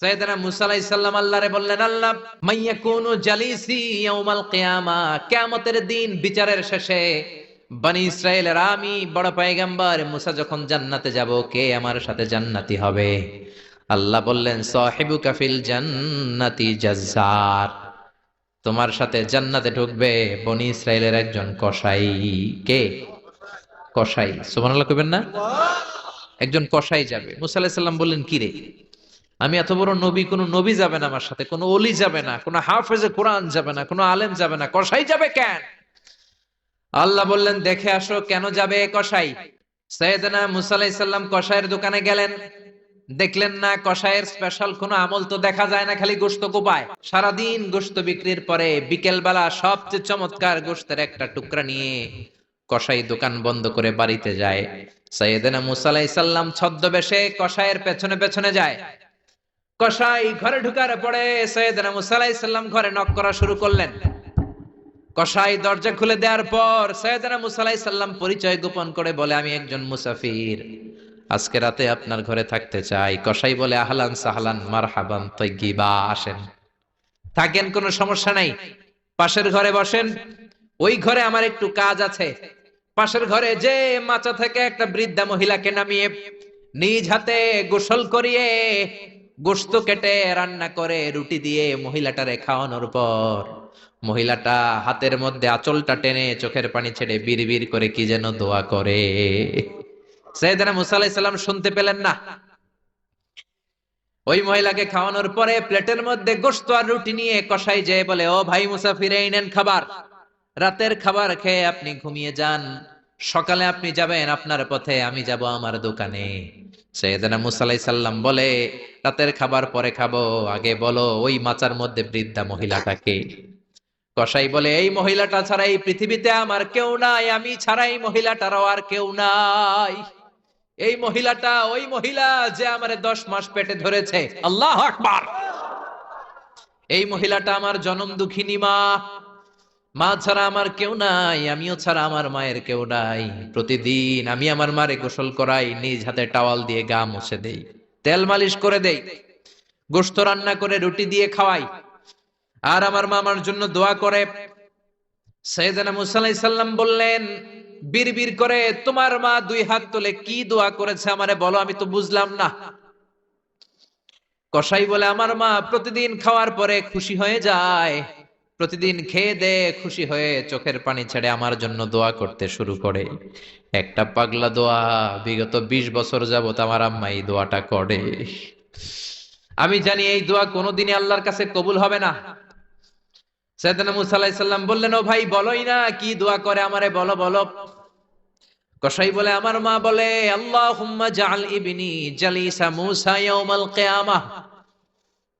সৈয়দনা মুসা আলাইহিস আল্লাহরে বললেন, আল্লাহ, মাইয়াকুনু জালিসি ইয়াউমাল কিয়ামা, কিয়ামতের দিন বিচারের শেষে বনি ইসরায়েলের আমি বড় পয়গম্বর মুসা যখন জান্নাতে যাব, কে আমার সাথে জান্নাতি হবে? আল্লাহ বললেন সাহিবু কাফিল জান্নাতি জাজ্জার, তোমার সাথে জান্নাতে ঢুকবে বনি ইসরায়েলের একজন কসাই। কে? কসাই। সুবহানাল্লাহ কইবেন না? একজন কসাই যাবে। মুসা আলাইহিস সালাম বললেন কি রে আমি এত বড় নবী, কোনো নবী যাবে না আমার সাথে, কোনো অলি যাবে না, কোনো হাফেজে কোরআন যাবে না, কোনো আলেম যাবে না। কসাই যাবে কেন? আল্লাহ বললেন, দেখে আসো কেন যাবে এ কসাই? সৈয়দনা মুসা আলাইহিস সালাম কসাইয়ের দোকানে গেলেন। দেখলেন না, কসাইয়ের স্পেশাল কোনো আমল তো দেখা যায় না, খালি গোস্ত কোপায়। সারাদিন গোস্ত বিক্রির পরে বিকেল বেলা সবচেয়ে চমৎকার গোস্তের একটা টুকরা নিয়ে কসাই দোকান বন্ধ করে বাড়িতে যায়। সৈয়দনা মুসা আলাইহিস সালাম ছদ্মবেশে কসাইয়ের পেছনে পেছনে যায়। কসাই ঘরে ঢুকার পরে সৈয়দনা মুসা আলাইহিস সালাম ঘরে নক করা শুরু করলেন। কসাই দরজা খুলে দেওয়ার পর সৈয়দনা মুসা আলাইহিস সালাম পরিচয় গোপন করে বলে, আমি একজন মুসাফির। আজকে রাতে আপনার ঘরে থাকতে চাই। কসাই বলে, আহলান সাহলান, মারহাবান তৈগিবা আসেন। থাকেন, কোনো সমস্যা নাই। পাশের ঘরে বসেন। ওই ঘরে আমার একটু কাজ আছে। পাশের ঘরে যে মাচা থেকে একটা বৃদ্ধা মহিলাকে নামিয়ে নিজ হাতে গোসল করিয়ে গোস্ত কেটে রান্না করে রুটি দিয়ে মহিলাটারে খাওয়ানোর পর মহিলাটা হাতের মধ্যে আঁচলটা টেনে চোখের পানি ছেড়ে বিড় করে কি যেন দোয়া করে। সৈয়দনা মুসা আলাইহিস সালাম শুনতে পেলেন না। ওই মহিলাকে খাওয়ানোর পরে প্লেটের মধ্যে গোস্ত আর রুটি নিয়ে কষাই যেয়ে বলে, ও ভাই মুসাফির এই নেন খাবার। রাতের খাবার খেয়ে আপনি ঘুমিয়ে যান। সকালে আপনি যাবেন আপনার পথে, আমি যাব আমার দোকানে। সৈয়দনা মুসা আলাইহিস সাল্লাম বলে, রাতের খাবার পরে খাব, আগে বলো ওই মাচার মধ্যে বৃদ্ধা মহিলাটাকে। কসাই বলে, এই মহিলাটা ছাড়া এই পৃথিবীতে আমার কেউ নাই, আমি ছাড়া এই মহিলাটারও আর কেউ নাই। এই মহিলাটা, ওই মহিলা যে আমারে দশ মাস পেটে ধরেছে, আল্লাহ আকবার। এই মহিলাটা আমার জনম দুঃখিনী মা মা ছাড়া আমার কেউ নাই, আমিও ছাড়া আমার মায়ের কেউ নাই। প্রতিদিন আমি আমার মারে গোসল করাই, নিজ হাতে টাওয়াল দিয়ে গা মুছে দেই। তেল মালিশ করে দেই গোস্ত রান্না করে রুটি দিয়ে খাওয়াই। আর আমার মামার জন্য দোয়া করে। সৈয়দনা মুসা আলাইহিস সালাম বললেন, বিড়বিড় করে, তোমার মা দুই হাত তুলে কি দোয়া করেছে আমারে বলো, আমি তো বুঝলাম না। কসাই বলে, আমার মা প্রতিদিন খাওয়ার পরে খুশি হয়ে যায় প্রতিদিন খেয়ে দে খুশি হয়ে চোখের পানি ছেড়ে আমার জন্য দোয়া করতে শুরু করে। একটা পাগলা দোয়া বিগত ২০ বছর যাবত আমার আম্মা এই দোয়াটা করে। আমি জানি এই দোয়া কোনোদিনই আল্লাহর কাছে কবুল হবে না। সৈয়দনা মুসা আলাইহিস সালাম বললেন, ও ভাই, বলোই না কি দোয়া করে আমারে, বলো বলো। কসাই বলে, আমার মা বলে, আল্লাহুম্মা জাআল ইবনি জালিসা মুসা ইয়াউমাল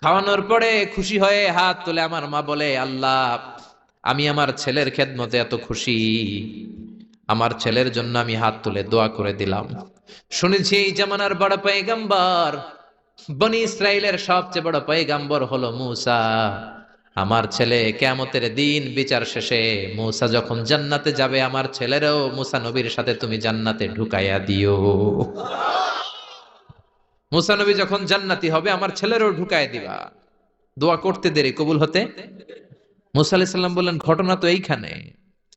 খাওয়ানোর পরে খুশি হয়ে হাত তুলে আমার মা বলে, আল্লাহ, আমি আমার ছেলের খেদমতে এত খুশি। আমার ছেলের জন্য আমি হাত তুলে দোয়া করে দিলাম। শুনেছি এই জামানার বড় পয়গম্বর, বনি ইসরায়েলের সবচেয়ে বড় পয়গাম্বর হলো মুসা। আমার ছেলে কেমতের দিন বিচার শেষে মুসা যখন জান্নাতে যাবে, আমার ছেলেরও মুসা নবীর সাথে তুমি জান্নাতে ঢুকাইয়া দিও। মুসা নবী যখন জান্নাতি হবে, আমার ছেলেরও ঢুকায় দিবা। দোয়া করতে দেরি, কবুল হতে? মুসা আলাইহিস বললেন, ঘটনা তো এইখানে।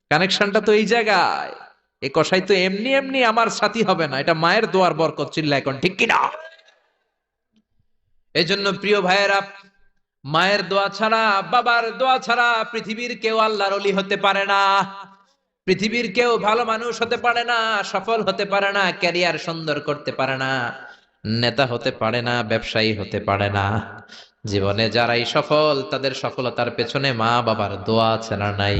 কানেকশনটা তো এই জায়গায়। এ কসাই তো এমনি এমনি আমার সাথী হবে না। এটা মায়ের দোয়ার বরকত চিল্লা এখন ঠিক কিনা? এই জন্য প্রিয় ভাইয়েরা, মায়ের দোয়া ছাড়া, বাবার দোয়া ছাড়া পৃথিবীর কেউ আল্লাহর অলি হতে পারে না। পৃথিবীর কেউ ভালো মানুষ হতে পারে না, সফল হতে পারে না, ক্যারিয়ার সুন্দর করতে পারে না। নেতা হতে পারে না, ব্যবসায়ী হতে পারে না। জীবনে যারাই সফল, তাদের সফলতার পেছনে মা বাবার দোয়া ছাড়া নাই?